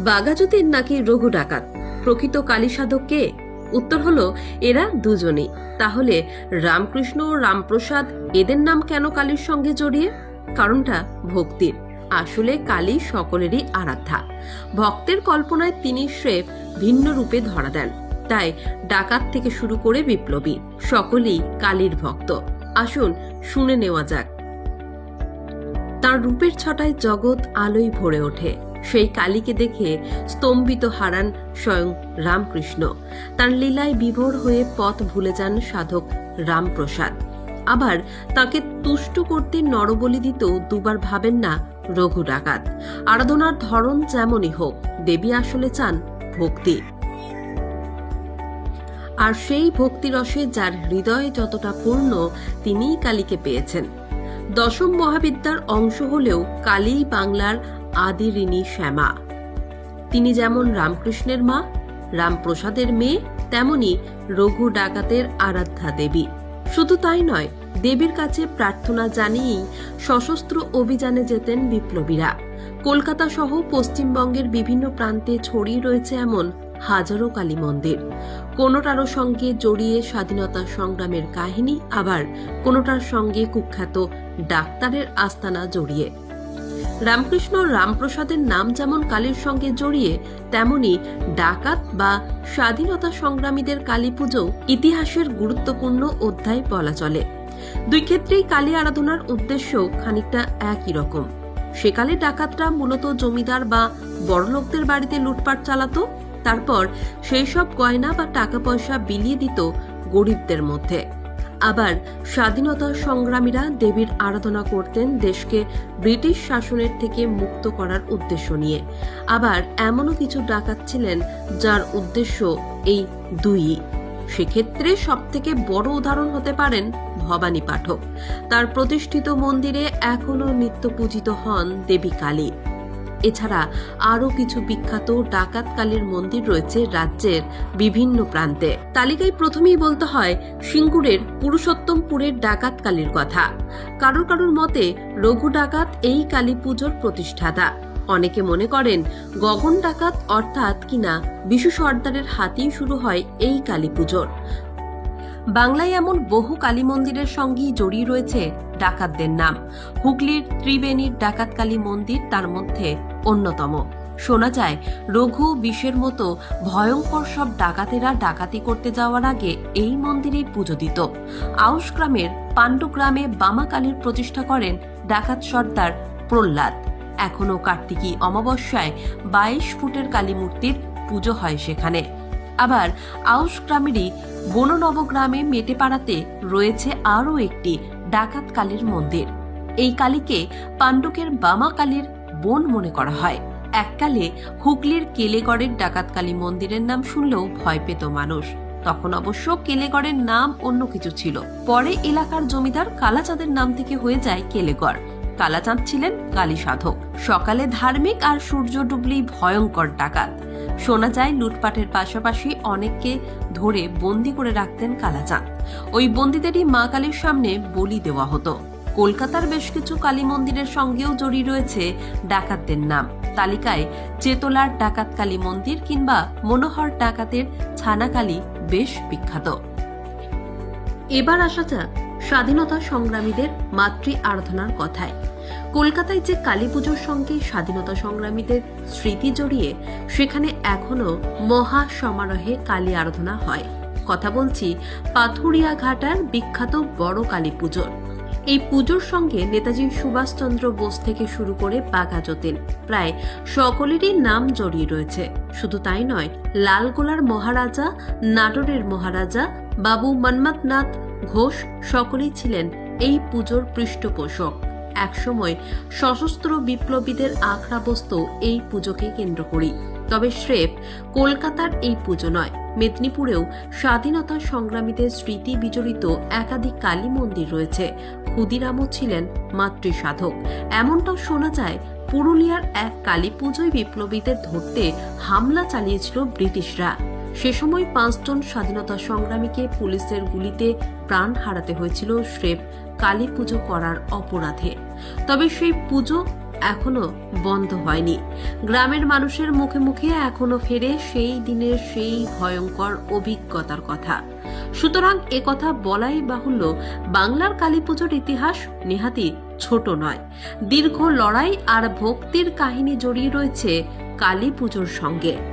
বাগাজুদ্দিন নাকি রঘু ডাকাত? প্রকৃত কালী সাধক কে? উত্তর হলো, এরা দুজনেই। তাহলে রামকৃষ্ণ ও রামপ্রসাদ এদের নাম কেন কালীর সঙ্গে জড়িয়ে? কারণটা ভক্তির। আসলে কালী সকলেরই আরাধ্যা। ভক্তের কল্পনায় তিনি স্রেফ ভিন্ন রূপে ধরা দেন। তাই ডাকাত থেকে শুরু করে বিপ্লবী, সকলেই কালীর ভক্ত। আসুন, শুনে নেওয়া যাক। তার রূপের ছটায় জগৎ আলোয় ভরে ওঠে। সেই কালীকে দেখে স্তম্ভিত হারান স্বয়ং রামকৃষ্ণ। তার লীলায় বিভোর হয়ে পথ ভুলে যান সাধক রামপ্রসাদ। আবার তাকে তুষ্ট করতে নরবলি দিতেও দুবার ভাবেন না রঘু ডাকাত আরাধনার ধরন যেমনই হোক, দেবী আসলে চান ভক্তি। আর সেই ভক্তিরসে যার হৃদয় যতটা পূর্ণ, তিনিই কালীকে পেয়েছেন। দশম মহাবিদ্যার অংশ হলেও কালী বাংলার আদি ঋণী শ্যামা। তিনি যেমন রামকৃষ্ণের মা, রামপ্রসাদের মেয়ে, তেমনি রঘু ডাকাতের আরাধ্যা দেবী। শুধু তাই নয়, দেবীর কাছে প্রার্থনা জানিয়েই সশস্ত্র অভিযানে যেতেন বিপ্লবীরা। কলকাতা সহ পশ্চিমবঙ্গের বিভিন্ন প্রান্তে ছড়িয়ে রয়েছে এমন হাজারো কালী মন্দির। কোনোটারও সঙ্গে জড়িয়ে স্বাধীনতা সংগ্রামের কাহিনী, আবার কোনোটার সঙ্গে কুখ্যাত ডাক্তারের আস্তানা জড়িয়ে। রামকৃষ্ণ রামপ্রসাদের নাম যেমন কালীর সঙ্গে জড়িয়ে, তেমনি ডাকাত বা স্বাধীনতা সংগ্রামীদের কালী পুজো ইতিহাসের গুরুত্বপূর্ণ অধ্যায় বলা চলে। দুই ক্ষেত্রেই কালী আরাধনার উদ্দেশ্য খানিকটা একই রকম। সেকালে ডাকাতরা মূলত জমিদার বা বড়লোকদের বাড়িতে লুটপাট চালাতো, তারপর সেই সব গয়না বা টাকা পয়সা বিলিয়ে দিত গরিবদের মধ্যে। আবার স্বাধীনতা সংগ্রামীরা দেবীর আরাধনা করতেন দেশকে ব্রিটিশ শাসনের থেকে মুক্ত করার উদ্দেশ্য নিয়ে। আবার এমনও কিছু ডাকাত ছিলেন যার উদ্দেশ্য এই দুই। সেক্ষেত্রে সবথেকে বড় উদাহরণ হতে পারেন ভবানী পাঠক। তার প্রতিষ্ঠিত মন্দিরে এখনও নিত্য পূজিত হন দেবী কালী। এছাড়া আরও কিছু বিখ্যাত ডাকাত কালীর মন্দির রয়েছে রাজ্যের বিভিন্ন প্রান্তে। তালিকায় প্রথমেই বলতে হয় সিঙ্গুরের পুরুষোত্তমপুরের ডাকাত কালীর কথা। কারোর কারোর মতে রঘু ডাকাত এই কালী পুজোর প্রতিষ্ঠাতা। অনেকে মনে করেন গগন ডাকাত অর্থাৎ কিনা বিশু সর্দারের হাতেই শুরু হয় এই কালী পুজোর। বাংলায় এমন বহু কালী মন্দিরের সঙ্গেই জড়িয়ে রয়েছে ডাকাতদের নাম। হুগলির ত্রিবেণীর ডাকাত কালী মন্দির তার মধ্যে অন্যতম। শোনা যায়, রঘু বিষের মতো ভয়ঙ্কর সব ডাকাতেরা ডাকাতি করতে যাওয়ার আগে এই মন্দিরেই পুজো দিত। আউশ গ্রামের পাণ্ডুগ্রামে বামা কালীর প্রতিষ্ঠা করেন ডাকাত সর্দার প্রহ্লাদ। এখনও কার্তিকী অমাবস্যায় বাইশ ফুটের কালী মূর্তির পুজো হয় সেখানে। আবার আউশ গ্রামেরই বননবগ্রামে মেটেপাড়াতে রয়েছে আরও একটি ডাকাত কালীর মন্দির। এই কালীকে পাণ্ডুকের বামা কালীর বোন মনে করা হয়। এককালে হুগলির কেলেগড়ের ডাকাত কালী মন্দিরের নাম শুনলেও ভয় পেত মানুষ। তখন অবশ্য কেলেগড়ের নাম অন্য কিছু ছিল। পরে এলাকার জমিদার কালাচাঁদের নাম থেকে হয়ে যায় কেলেগড়। কালাচাঁদ ছিলেন কালী সাধক। সকালে ধার্মিক আর সূর্য ডুবলেই ভয়ঙ্কর ডাকাত। শোনা যায়, লুটপাটের পাশাপাশি অনেককে ধরে বন্দি করে রাখতেন কালাচাঁদ। ওই বন্দীদেরই মা কালীর সামনে বলি দেওয়া হতো। কলকাতার বেশ কিছু কালী মন্দিরের সঙ্গেও জড়িয়ে রয়েছে ডাকাতদের নাম। তালিকায় চেতলার ডাকাত কালী মন্দির কিংবা মনোহর ডাকাতের ছানাকালী বেশ বিখ্যাত। এবার আসা যাক স্বাধীনতা সংগ্রামীদের মাতৃ আরাধনার কথায়। কলকাতায় যে কালী পুজোর সঙ্গে স্বাধীনতা সংগ্রামীদের স্মৃতি জড়িয়ে, সেখানে এখনও মহা সমারোহে কালী আরাধনা হয়। কথা বলছি পাথুরিয়া ঘাটার বিখ্যাত বড় কালী পুজোর। এই পুজোর সঙ্গে নেতাজি সুভাষচন্দ্র বোস থেকে শুরু করে বাঘা যতীন, প্রায় সকলেরই নাম জড়িয়ে রয়েছে। শুধু তাই নয়, লালগোলার মহারাজা, নাটোরের মহারাজা, বাবু মন্মথনাথ ঘোষ সকলেই ছিলেন এই পুজোর পৃষ্ঠপোষক। একসময় সশস্ত্র বিপ্লবীদের আখড়া বসত এই পুজোকে কেন্দ্র করি। তবে স্রেফ কলকাতার এই পুজো নয়, মেদিনীপুরেও স্বাধীনতা সংগ্রামীদের স্মৃতি বিজড়িত একাধিক কালী মন্দির রয়েছে। ক্ষুদিরামও ছিলেন মাতৃসাধক। এমনটাও শোনা যায়, পুরুলিয়ার এক কালী পুজোয় বিপ্লবীদের ধরতে হামলা চালিয়েছিল ব্রিটিশরা। সে সময় পাঁচজন স্বাধীনতা সংগ্রামীকে পুলিশের গুলিতে প্রাণ হারাতে হয়েছিল শ্রেফ কালী পুজো করার অপরাধে। তবে সেই পুজো এখনও বন্ধ হয়নি। গ্রামের মানুষের মুখে মুখে এখনও ফেরে সেই দিনের সেই ভয়ঙ্কর অভিজ্ঞতার কথা। সুতরাং কথা বলাই বাহুল্য বাংলার কালী পুজোর ইতিহাস নেহাতি ছোট নয়। দীর্ঘ লড়াই আর ভক্তির কাহিনী জড়িয়ে রয়েছে কালী পুজোর সঙ্গে।